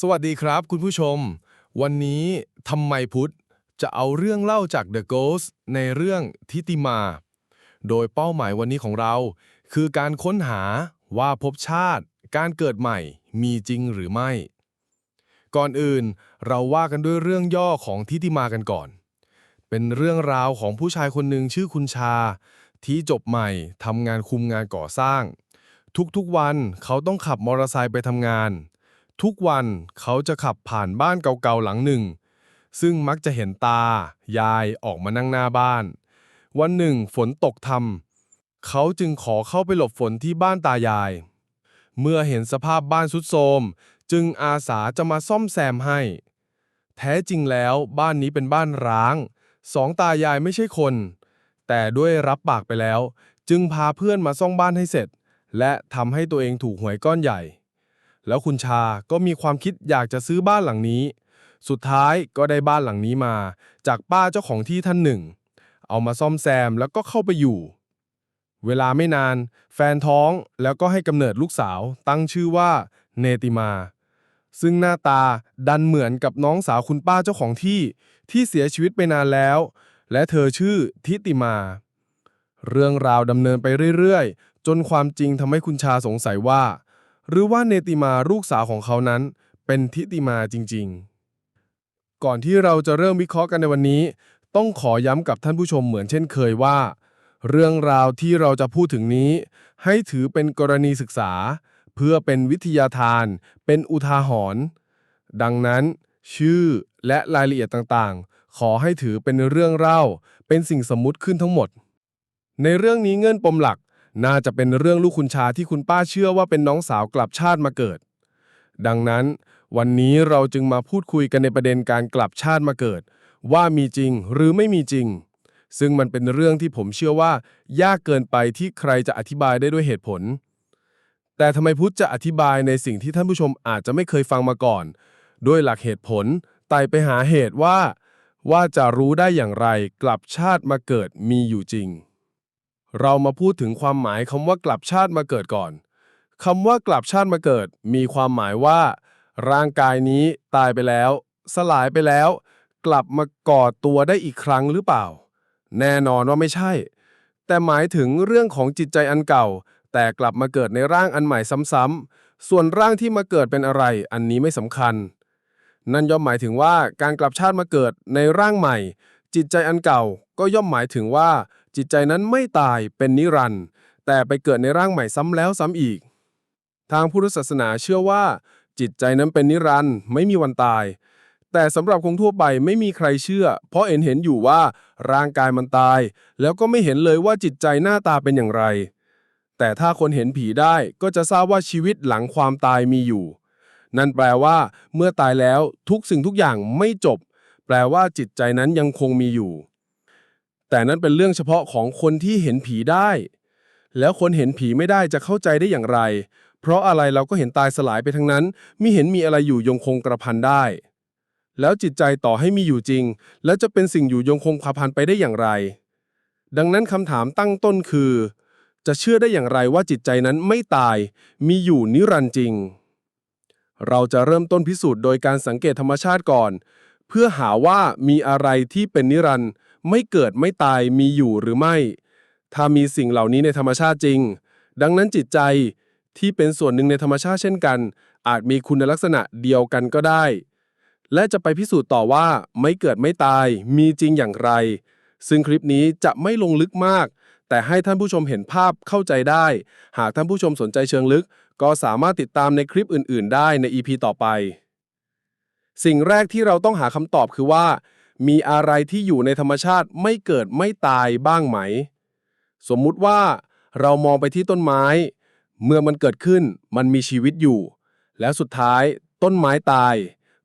สวัสดีครับคุณผู้ชม วันนี้ทำไมพุทธจะเอาเรื่องเล่าจาก The Ghost ในเรื่องทิติมา โดยเป้าหมายวันนี้ของเรา คือการค้นหาว่าภพชาติ การเกิดใหม่มีจริงหรือไม่ ก่อนอื่นเราว่ากันด้วยเรื่องย่อของทิติมากันก่อน เป็นเรื่องราวของผู้ชายคนหนึ่งชื่อคุณชา ที่จบใหม่ทำงานคุมงานก่อสร้าง ทุกๆวันเขาต้องขับมอเตอร์ไซค์ไปทำงาน ทุกวันเขาจะขับผ่านบ้านเก่าๆหลังหนึ่ง ซึ่งมักจะเห็นตา ยายออกมานั่งหน้าบ้าน วันหนึ่งฝนตกทำเขาจึงขอเข้าไปหลบฝนที่บ้านตายาย เมื่อเห็นสภาพบ้านสุดโทรมจึงอาสาจะมาซ่อมแซมให้ แท้จริงแล้วบ้านนี้เป็นบ้านร้าง สองตายายไม่ใช่คน แต่ด้วยรับปากไปแล้ว จึงพาเพื่อนมาซ่อมบ้านให้เสร็จ และทำให้ตัวเองถูกหวยก้อนใหญ่ แล้วคุณชาก็มีความคิดอยากจะซื้อบ้านหลังนี้ สุดท้ายก็ได้บ้านหลังนี้มา จากป้าเจ้าของที่ท่านหนึ่ง เอามาซ่อมแซมแล้วก็เข้าไปอยู่ เวลาไม่นาน แฟนท้องแล้วก็ให้กำเนิดลูกสาว ตั้งชื่อว่า เนติมา ซึ่งหน้าตาดันเหมือนกับน้องสาวคุณป้าเจ้าของที่ ที่เสียชีวิตไปนานแล้ว และเธอชื่อทิติมา เรื่องราวดำเนินไปเรื่อยๆ จนความจริงทำให้คุณชาสงสัยว่า หรือว่าเนติมาลูกสาวของเขานั้น เป็นทิติมาจริงๆ ก่อนที่เราจะเริ่มวิเคราะห์กันในวันนี้ ต้องขอย้ำกับท่านผู้ชมเหมือนเช่นเคยว่า เรื่องราวที่เราจะพูดถึงนี้ ให้ถือเป็นกรณีศึกษา เพื่อเป็นวิทยาทาน เป็นอุทาหรณ์ดังนั้น ชื่อและรายละเอียดต่างๆ ขอให้ถือเป็นเรื่องเล่า เป็นสิ่งสมมุติขึ้นทั้งหมด ในเรื่องนี้เงื่อนปมหลัก น่าจะเป็นเรื่องลูกคุณชาที่คุณป้าเชื่อว่าเป็นน้องสาวกลับชาติมาเกิด ดังนั้น วันนี้เราจึงมาพูดคุยกันในประเด็นการกลับชาติมาเกิด ว่ามีจริงหรือไม่มีจริง ซึ่งมันเป็นเรื่องที่ผมเชื่อว่า ยากเกินไปที่ใครจะอธิบายได้ด้วยเหตุผล แต่ทำไมพุทธจะอธิบายในสิ่งที่ท่านผู้ชมอาจจะไม่เคยฟังมาก่อน ด้วยหลักเหตุผลไต่ไปหาเหตุว่า ว่าจะรู้ได้อย่างไรกลับชาติมาเกิดมีอยู่จริง เรามาพูดถึงความหมายคำว่ากลับชาติมาเกิดก่อนคำว่ากลับชาติมาเกิด มีความหมายว่า ร่างกายนี้ตายไปแล้ว สลายไปแล้ว กลับมาก่อตัวได้อีกครั้งหรือเปล่า แน่นอนว่าไม่ใช่ แต่หมายถึงเรื่องของจิตใจอันเก่า แต่กลับมาเกิดในร่างอันใหม่ซ้ำๆส่วนร่างที่มาเกิดเป็นอะไร อันนี้ไม่สำคัญ นั่นย่อมหมายถึงว่าการกลับชาติมาเกิดในร่างใหม่ จิตใจอันเก่าก็ย่อมหมายถึงว่า จิตใจนั้นไม่ตายเป็นนิรันดร์แต่ไปเกิดในร่างใหม่ซ้ำแล้วซ้ำอีก ทางพุทธศาสนาเชื่อว่า จิตใจนั้นเป็นนิรันดร์ไม่มีวันตาย แต่สำหรับคนทั่วไปไม่มีใครเชื่อ เพราะเห็นเห็นอยู่ว่าร่างกายมันตาย แล้วก็ไม่เห็นเลยว่าจิตใจหน้าตาเป็นอย่างไร แต่ถ้าคนเห็นผีได้ก็จะทราบว่าชีวิตหลังความตายมีอยู่ นั่นแปลว่าเมื่อตายแล้วทุกสิ่งทุกอย่างไม่จบ แปลว่าจิตใจนั้นยังคงมีอยู่ แต่นั้นเป็นเรื่องเฉพาะของคนที่เห็นผีได้ แล้วคนเห็นผีไม่ได้จะเข้าใจได้อย่างไร เพราะอะไรเราก็เห็นตายสลายไปทั้งนั้นมิเห็นมีอะไรอยู่ยงคงกระพันได้ แล้วจิตใจต่อให้มีอยู่จริง แล้วจะเป็นสิ่งอยู่ยงคงกระพันไปได้อย่างไร ดังนั้นคำถามตั้งต้นคือ จะเชื่อได้อย่างไรว่าจิตใจนั้นไม่ตาย มีอยู่นิรันดร์จริง เราจะเริ่มต้นพิสูจน์โดยการสังเกตธรรมชาติก่อน เพื่อหาว่ามีอะไรที่เป็นนิรันดร์ ไม่เกิดไม่ตายมีอยู่หรือไม่ ถ้ามีสิ่งเหล่านี้ในธรรมชาติจริง ดังนั้นจิตใจที่เป็นส่วนหนึ่งในธรรมชาติเช่นกัน อาจมีคุณลักษณะเดียวกันก็ได้ และจะไปพิสูจน์ต่อว่าไม่เกิดไม่ตายมีจริงอย่างไร ซึ่งคลิปนี้จะไม่ลงลึกมาก แต่ให้ท่านผู้ชมเห็นภาพเข้าใจได้ หากท่านผู้ชมสนใจเชิงลึก ก็สามารถติดตามในคลิปอื่น ๆ ได้ใน EP ต่อไป สิ่งแรกที่เราต้องหาคำตอบคือว่า มีอะไรที่อยู่ในธรรมชาติไม่เกิดไม่ตายบ้างไหม สมมุติว่าเรามองไปที่ต้นไม้ เมื่อมันเกิดขึ้นมันมีชีวิตอยู่ แล้วสุดท้ายต้นไม้ตาย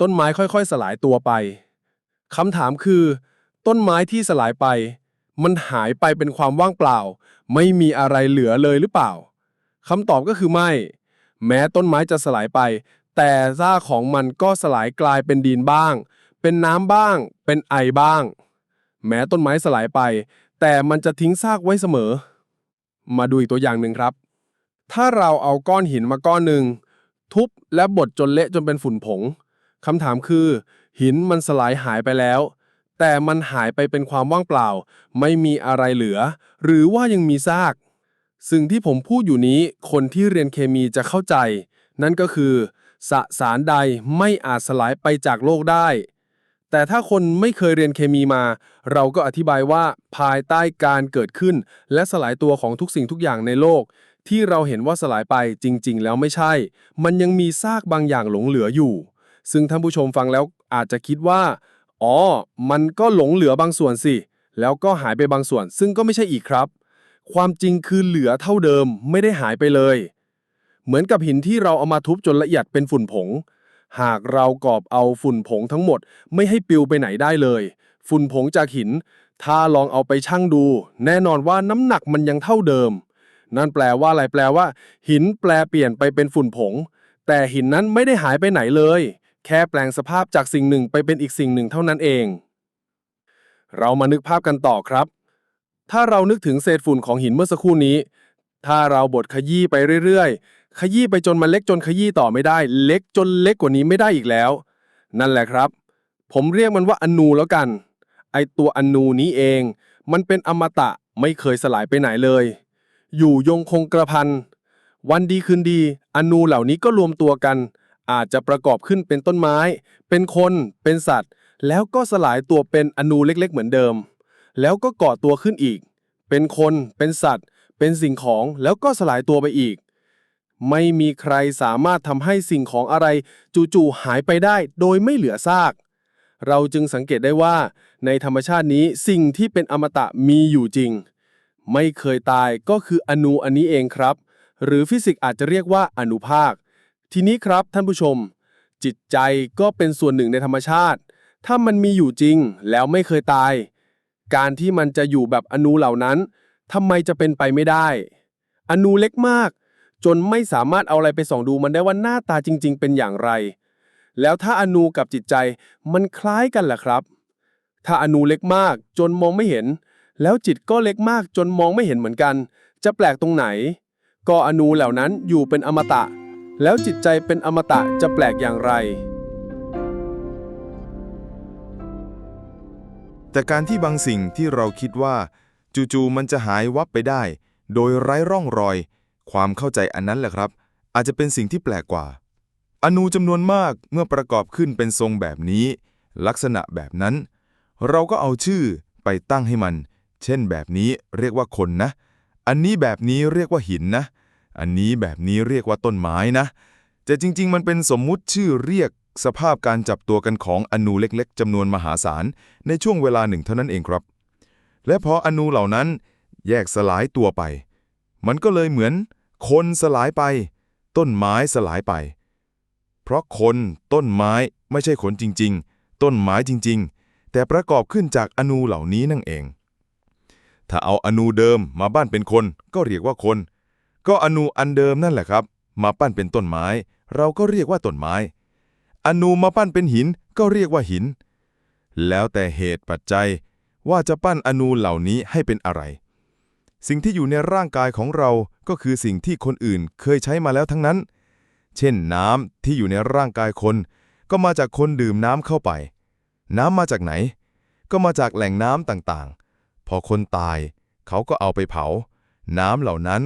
ต้นไม้ค่อยๆ สลายตัวไปคำถามคือ ต้นไม้ที่สลายไป มันหายไปเป็นความว่างเปล่า ไม่มีอะไรเหลือเลยหรือเปล่าคำตอบก็คือไม่ แม้ต้นไม้จะสลายไป แต่รากของมันก็สลายกลายเป็นดินบ้าง เป็นน้ำบ้าง เป็นไอบ้าง แม้ต้นไม้สลายไป แต่มันจะทิ้งซากไว้เสมอ มาดูอีกตัวอย่างหนึ่งครับ ถ้าเราเอาก้อนหินมาก้อนหนึ่งทุบและบดจนเละจนเป็นฝุ่นผงคำถามคือ หินมันสลายหายไปแล้ว แต่มันหายไปเป็นความว่างเปล่า ไม่มีอะไรเหลือ หรือว่ายังมีซาก สิ่งที่ผมพูดอยู่นี้คนที่เรียนเคมีจะเข้าใจ นั่นก็คือ สสารใดไม่อาจสลายไปจากโลกได้ แต่ถ้าคนไม่เคยเรียนเคมีมา เราก็อธิบายว่าภายใต้การเกิดขึ้น และสลายตัวของทุกสิ่งทุกอย่างในโลก ที่เราเห็นว่าสลายไปจริง ๆ แล้วไม่ใช่ มันยังมีซากบางอย่างหลงเหลืออยู่ ซึ่งท่านผู้ชมฟังแล้วอาจจะคิดว่า อ๋อ มันก็หลงเหลือบางส่วนสิ แล้วก็หายไปบางส่วน ซึ่งก็ไม่ใช่อีกครับ ความจริงคือเหลือเท่าเดิมไม่ได้หายไปเลย เหมือนกับหินที่เราเอามาทุบจนละเอียดเป็นฝุ่นผง หากเรากอบเอาฝุ่นผงทั้งหมดไม่ให้ปลิวไปไหนได้เลย ฝุ่นผงจากหิน ถ้าลองเอาไปชั่งดู แน่นอนว่าน้ำหนักมันยังเท่าเดิม นั่นแปลว่าอะไรแปลว่า หินแปลเปลี่ยนไปเป็นฝุ่นผง แต่หินนั้นไม่ได้หายไปไหนเลย แค่แปลงสภาพจากสิ่งหนึ่งไปเป็นอีกสิ่งหนึ่งเท่านั้นเอง เรามานึกภาพกันต่อครับ ถ้าเรานึกถึงเศษฝุ่นของหินเมื่อสักครู่นี้ ถ้าเราบดขยี้ไปเรื่อยๆ ขยี้ไปจนมันเล็กจนขยี้ต่อไม่ได้ เล็กจนเล็กกว่านี้ไม่ได้อีกแล้ว นั่นแหละครับ ผมเรียกมันว่าอนูแล้วกัน ไอตัวอนูนี้เอง มันเป็นอมตะไม่เคยสลายไปไหนเลย อยู่ยงคงกระพัน วันดีคืนดี อนูเหล่านี้ก็รวมตัวกัน อาจจะประกอบขึ้นเป็นต้นไม้ เป็นคน เป็นสัตว์ แล้วก็สลายตัวเป็นอนูเล็กๆ เหมือนเดิม แล้วก็ก่อตัวขึ้นอีก เป็นคน เป็นสัตว์ เป็นสิ่งของ แล้วก็สลายตัวไปอีก ไม่มีใครสามารถทำให้สิ่งของอะไรจู่ๆหายไปได้โดยไม่เหลือซาก เราจึงสังเกตได้ว่า ในธรรมชาตินี้สิ่งที่เป็นอมตะมีอยู่จริง ไม่เคยตายก็คืออนูอันนี้เองครับ หรือฟิสิกส์อาจจะเรียกว่าอนุภาค ทีนี้ครับท่านผู้ชม จิตใจก็เป็นส่วนหนึ่งในธรรมชาติ ถ้ามันมีอยู่จริงแล้วไม่เคยตาย การที่มันจะอยู่แบบอนูเหล่านั้นทำไมจะเป็นไปไม่ได้ อนูเล็กมาก จนไม่สามารถเอาอะไรไปส่องดูมันได้ว่าหน้าตาจริง ๆ เป็นอย่างไร แล้วถ้าอนูกับจิตใจมันคล้ายกันล่ะครับ ถ้าอนูเล็กมากจนมองไม่เห็น แล้วจิตก็เล็กมากจนมองไม่เห็นเหมือนกัน จะแปลกตรงไหน ก็อนูเหล่านั้นอยู่เป็นอมตะ แล้วจิตใจเป็นอมตะจะแปลกอย่างไร แต่การที่บางสิ่งที่เราคิดว่า จู่ๆมันจะหายวับไปได้ โดยไร้ร่องรอย ความเข้าใจอันนั้นแหละครับ อาจจะเป็นสิ่งที่แปลกกว่า อนูจำนวนมากเมื่อประกอบขึ้นเป็นทรงแบบนี้ ลักษณะแบบนั้น เราก็เอาชื่อไปตั้งให้มัน เช่นแบบนี้เรียกว่าคนนะ อันนี้แบบนี้เรียกว่าหินนะ อันนี้แบบนี้เรียกว่าต้นไม้นะแต่จริง ๆ มันเป็นสมมุติชื่อเรียกสภาพการจับตัวกันของอนูเล็กๆจำนวนมหาศาล ในช่วงเวลาหนึ่งเท่านั้นเองครับ และพออนูเหล่านั้นแยกสลายตัวไป มันก็เลยเหมือน คนสลายไป ต้นไม้สลายไป เพราะคนต้นไม้ไม่ใช่คนจริง ๆ ต้นไม้จริง ๆ แต่ประกอบขึ้นจากอนูเหล่านี้นั่นเอง ถ้าเอาอนูเดิมมาบ้านเป็นคน ก็เรียกว่าคน ก็อนูอันเดิมนั่นแหละครับ มาปั้นเป็นต้นไม้ เราก็เรียกว่าต้นไม้ อนูมาปั้นเป็นหินก็เรียกว่าหิน แล้วแต่เหตุปัจจัยว่าจะปั้นอนูเหล่านี้ให้เป็นอะไร สิ่งที่อยู่ในร่างกายของเรา ก็คือสิ่งที่คนอื่นเคยใช้มาแล้วทั้งนั้น เช่นน้ำที่อยู่ในร่างกายคน ก็มาจากคนดื่มน้ำเข้าไป น้ำมาจากไหน ก็มาจากแหล่งน้ำต่างๆ พอคนตายเขาก็เอาไปเผา น้ำเหล่านั้น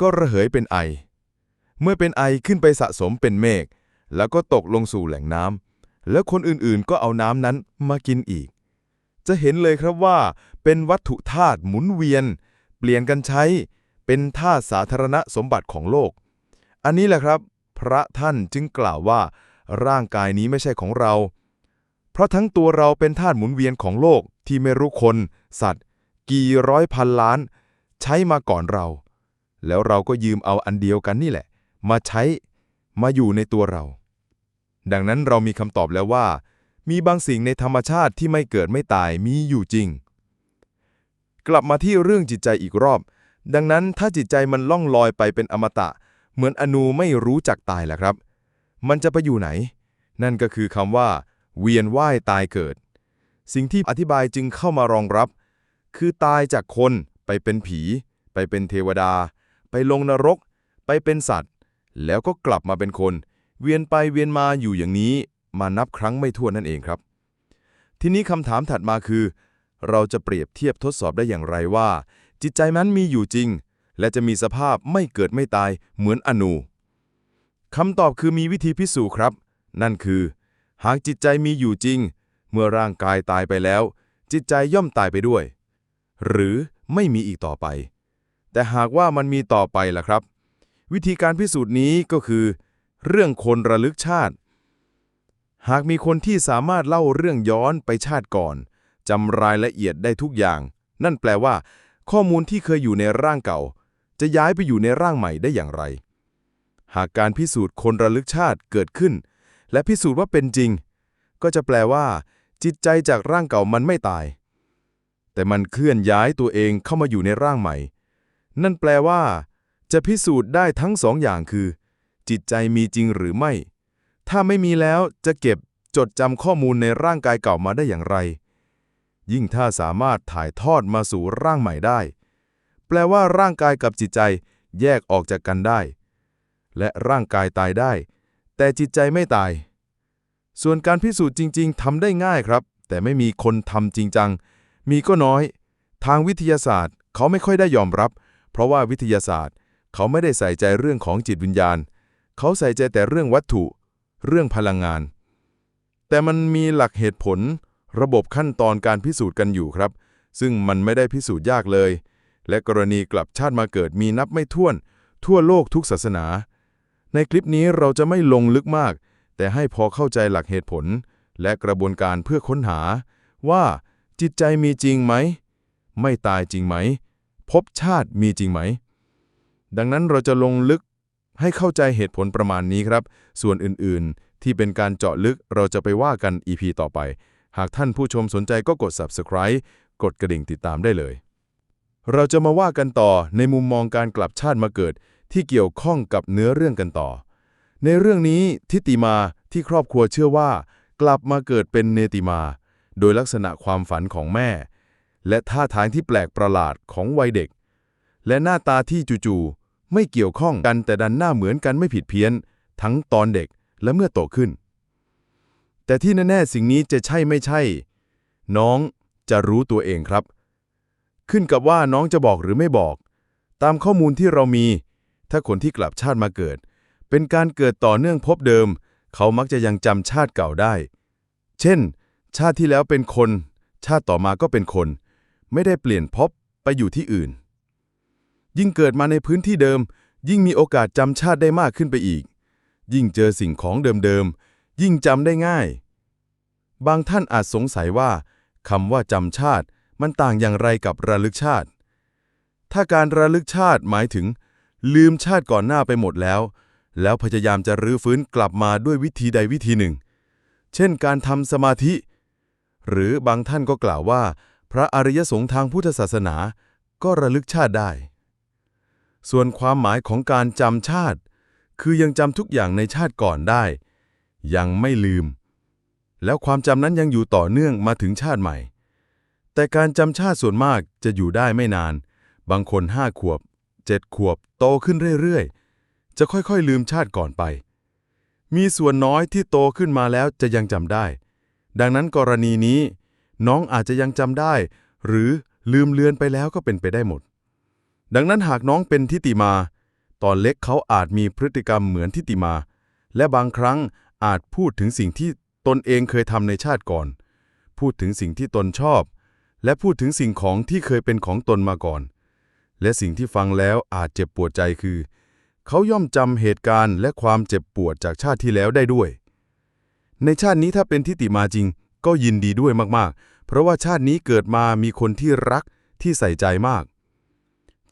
ก็ระเหยเป็นไอ เมื่อเป็นไอขึ้นไปสะสมเป็นเมฆ แล้วก็ตกลงสู่แหล่งน้ำ แล้วคนอื่นๆ ก็เอาน้ำนั้นมากินอีก จะเห็นเลยครับว่าเป็นวัตถุธาตุหมุนเวียน เปลี่ยนกันใช้ เป็นธาสาธารณสมบัติของโลก อันนี้แหละครับ พระท่านจึงกล่าวว่า ร่างกายนี้ไม่ใช่ของเรา เพราะทั้งตัวเราเป็นธาตุหมุนเวียนของโลกที่ไม่รู้คน สัตว์ กี่ร้อยพันล้าน ใช้มาก่อนเรา แล้วเราก็ยืมเอาอันเดียวกันนี่แหละ มาใช้มาอยู่ในตัวเรา ดังนั้นเรามีคำตอบแล้วว่า มีบางสิ่งในธรรมชาติที่ไม่เกิดไม่ตายมีอยู่จริง กลับมาที่เรื่องจิตใจอีกรอบ ดังนั้นถ้าจิตใจมันล่องลอยไปเป็นอมตะ เหมือนอนูไม่รู้จักตายแหละครับ มันจะไปอยู่ไหน นั่นก็คือคำว่า เวียนว่ายตายเกิด สิ่งที่อธิบายจึงเข้ามารองรับ คือตายจากคนไปเป็นผี ไปเป็นเทวดา ไปลงนรก ไปเป็นสัตว์ แล้วก็กลับมาเป็นคน เวียนไปเวียนมาอยู่อย่างนี้ มานับครั้งไม่ถ้วนนั่นเองครับ ทีนี้คำถามถัดมาคือ เราจะเปรียบเทียบทดสอบได้อย่างไรว่า จิตใจนั้นมีอยู่จริง และจะมีสภาพไม่เกิดไม่ตายเหมือนอนูคำตอบคือมีวิธีพิสูจน์ครับ นั่นคือ หากจิตใจมีอยู่จริง เมื่อร่างกายตายไปแล้ว จิตใจย่อมตายไปด้วย หรือไม่มีอีกต่อไป แต่หากว่ามันมีต่อไปล่ะครับ วิธีการพิสูจน์นี้ก็คือ เรื่องคนระลึกชาติ หากมีคนที่สามารถเล่าเรื่องย้อนไปชาติก่อนจำรายละเอียดได้ทุกอย่าง นั่นแปลว่า ข้อมูลที่เคยอยู่ในร่างเก่า จะย้ายไปอยู่ในร่างใหม่ได้อย่างไร หากการพิสูจน์คนระลึกชาติเกิดขึ้น และพิสูจน์ว่าเป็นจริง ก็จะแปลว่า จิตใจจากร่างเก่ามันไม่ตาย แต่มันเคลื่อนย้ายตัวเองเข้ามาอยู่ในร่างใหม่ นั่นแปลว่า จะพิสูจน์ได้ทั้งสองอย่างคือ จิตใจมีจริงหรือไม่ ถ้าไม่มีแล้วจะเก็บจดจำข้อมูลในร่างกายเก่ามาได้อย่างไร ยิ่งถ้าสามารถถ่ายทอดมาสู่ร่างใหม่ได้ แปลว่าร่างกายกับจิตใจแยกออกจากกันได้ และร่างกายตายได้ แต่จิตใจไม่ตาย ส่วนการพิสูจน์จริง ๆทำได้ง่ายครับ แต่ไม่มีคนทำจริงจัง มีก็น้อย ทางวิทยาศาสตร์ เขาไม่ค่อยได้ยอมรับ เพราะว่าวิทยาศาสตร์ เขาไม่ได้ใส่ใจเรื่องของจิตวิญญาณ เขาใส่ใจแต่เรื่องวัตถุ เรื่องพลังงาน แต่มันมีหลักเหตุผล ระบบขั้นตอนการพิสูจน์กันอยู่ครับ ซึ่งมันไม่ได้พิสูจน์ยากเลย และกรณีกลับชาติมาเกิดมีนับไม่ถ้วน ทั่วโลกทุกศาสนา ในคลิปนี้เราจะไม่ลงลึกมาก แต่ให้พอเข้าใจหลักเหตุผล และกระบวนการเพื่อค้นหา ว่าจิตใจมีจริงไหม ไม่ตายจริงไหมภพชาติมีจริงไหม ดังนั้นเราจะลงลึกให้เข้าใจเหตุผลประมาณนี้ครับ ส่วนอื่นๆ ที่เป็นการเจาะลึกเราจะไปว่ากัน EP ต่อไป หากท่านผู้ชมสนใจก็กด Subscribe กดกระดิ่งติดตามได้เลย เราจะมาว่ากันต่อในมุมมองการกลับชาติมาเกิด ที่เกี่ยวข้องกับเนื้อเรื่องกันต่อ ในเรื่องนี้ทิติมาที่ครอบครัวเชื่อว่า กลับมาเกิดเป็นเนติมา โดยลักษณะความฝันของแม่ และท่าทางที่แปลกประหลาดของวัยเด็ก และหน้าตาที่จู่ๆไม่เกี่ยวข้องกันแต่ดันหน้าเหมือนกันไม่ผิดเพี้ยน ทั้งตอนเด็กและเมื่อโตขึ้น แต่ที่แน่ๆสิ่งนี้จะใช่ไม่ใช่ น้องจะรู้ตัวเองครับ ขึ้นกับว่าน้องจะบอกหรือไม่บอก ตามข้อมูลที่เรามี ถ้าคนที่กลับชาติมาเกิด เป็นการเกิดต่อเนื่องพบเดิม เขามักจะยังจำชาติเก่าได้ เช่น ชาติที่แล้วเป็นคน ชาติต่อมาก็เป็นคน ไม่ได้เปลี่ยนภพไปอยู่ที่อื่น ยิ่งเกิดมาในพื้นที่เดิม ยิ่งมีโอกาสจำชาติได้มากขึ้นไปอีก ยิ่งเจอสิ่งของเดิมๆ ยิ่งจำได้ง่าย บางท่านอาจสงสัยว่าคำว่าจำชาติมันต่างอย่างไรกับระลึกชาติ ถ้าการระลึกชาติหมายถึง ลืมชาติก่อนหน้าไปหมดแล้ว แล้วพยายามจะรื้อฟื้นกลับมาด้วยวิธีใดวิธีหนึ่ง เช่นการทำสมาธิ หรือบางท่านก็กล่าวว่า พระอริยสงฆ์ทางพุทธศาสนา ก็ระลึกชาติได้ ส่วนความหมายของการจำชาติ คือยังจำทุกอย่างในชาติก่อนได้ ยังไม่ลืม แล้วความจำนั้นยังอยู่ต่อเนื่องมาถึงชาติใหม่ แต่การจำชาติส่วนมากจะอยู่ได้ไม่นาน บางคนห้าขวบเจ็ดขวบโตขึ้นเรื่อยๆ จะค่อยๆลืมชาติก่อนไป มีส่วนน้อยที่โตขึ้นมาแล้วจะยังจำได้ ดังนั้นกรณีนี้ น้องอาจจะยังจำได้ หรือลืมเลือนไปแล้วก็เป็นไปได้หมด ดังนั้นหากน้องเป็นทิติมา ตอนเล็กเขาอาจมีพฤติกรรมเหมือนทิติมา และบางครั้ง อาจพูดถึงสิ่งที่ตนเองเคยทำในชาติก่อน พูดถึงสิ่งที่ตนชอบ และพูดถึงสิ่งของที่เคยเป็นของตนมาก่อน และสิ่งที่ฟังแล้วอาจเจ็บปวดใจคือ เขาย่อมจำเหตุการณ์และความเจ็บปวดจากชาติที่แล้วได้ด้วย ในชาตินี้ถ้าเป็นทิติมาจริง ก็ยินดีด้วยมากๆ เพราะว่าชาตินี้เกิดมามีคนที่รักที่ใส่ใจมาก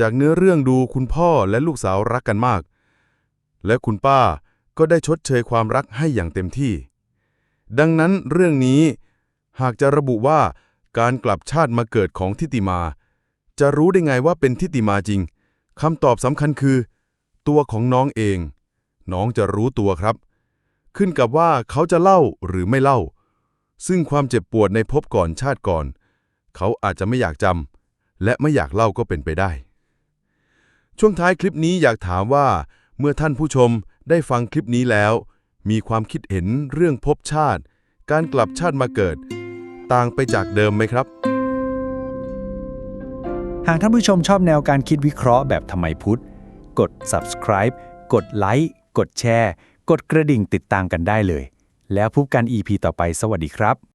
จากเนื้อเรื่องดูคุณพ่อและลูกสาวรักกันมาก และคุณป้า ก็ได้ชดเชยความรักให้อย่างเต็มที่ ดังนั้นเรื่องนี้หากจะระบุว่าการกลับชาติมาเกิดของทิติมา จะรู้ได้ไงว่าเป็นทิติมาจริงคำตอบสำคัญคือ ตัวของน้องเอง น้องจะรู้ตัวครับ ขึ้นกับว่าเขาจะเล่าหรือไม่เล่า ซึ่งความเจ็บปวดในภพก่อนชาติก่อน เขาอาจจะไม่อยากจำและไม่อยากเล่าก็เป็นไปได้ ช่วงท้ายคลิปนี้อยากถามว่า เมื่อท่านผู้ชม ได้ฟังคลิปนี้แล้ว มีความคิดเห็นเรื่องภพชาติ การกลับชาติมาเกิด ต่างไปจากเดิมไหมครับ หากท่านผู้ชมชอบแนวการคิดวิเคราะห์แบบทำไมพุทธ กด subscribe กดไลค์กดแชร์ กดกระดิ่งติดตามกันได้เลย แล้วพบกัน EP ต่อไปสวัสดีครับ